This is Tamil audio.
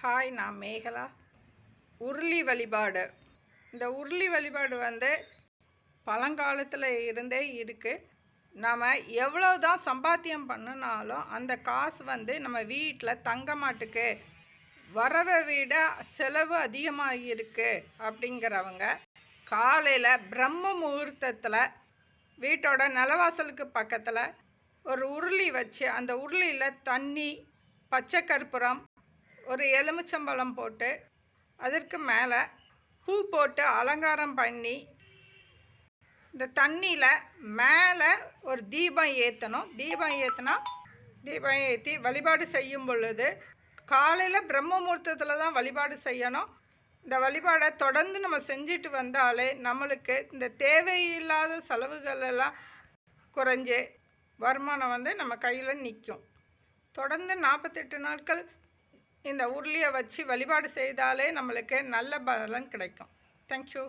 ஹாய் நான் மேகலா. உருளி வழிபாடு. இந்த உருளி வழிபாடு வந்து பழங்காலத்தில் இருந்தே இருக்குது நாம் எவ்வளோ தான் சம்பாத்தியம் பண்ணினாலும் அந்த காசு வந்து நம்ம வீட்டில் தங்க மாட்டுக்கு வரவை விட செலவு அதிகமாக இருக்குது அப்படிங்கிறவங்க காலையில் பிரம்ம முகூர்த்தத்தில் வீட்டோட நிலவாசலுக்கு பக்கத்தில் ஒரு உருளி வச்சு அந்த உருளியில் தண்ணி பச்சை கற்பூரம் ஒரு எலுமிச்சம்பழம் போட்டு அதற்கு மேலே பூ போட்டு அலங்காரம் பண்ணி இந்த தண்ணியில் மேலே ஒரு தீபம் ஏற்றணும் தீபம் ஏற்றினா தீபம் ஏற்றி வழிபாடு செய்யும் பொழுது காலையில் பிரம்ம முகூர்த்தத்தில் தான் வழிபாடு செய்யணும். இந்த வழிபாடை தொடர்ந்து நம்ம செஞ்சுட்டு வந்தாலே நம்மளுக்கு இந்த தேவையில்லாத செலவுகள் எல்லாம் குறைஞ்சு வருமானம் வந்து நம்ம கையில் நிற்கும் தொடர்ந்து நாற்பத்தெட்டு நாட்கள் இந்த உருளியை வச்சு வழிபாடு செய்தாலே நம்மளுக்கு நல்ல பலன் கிடைக்கும். தேங்க்யூ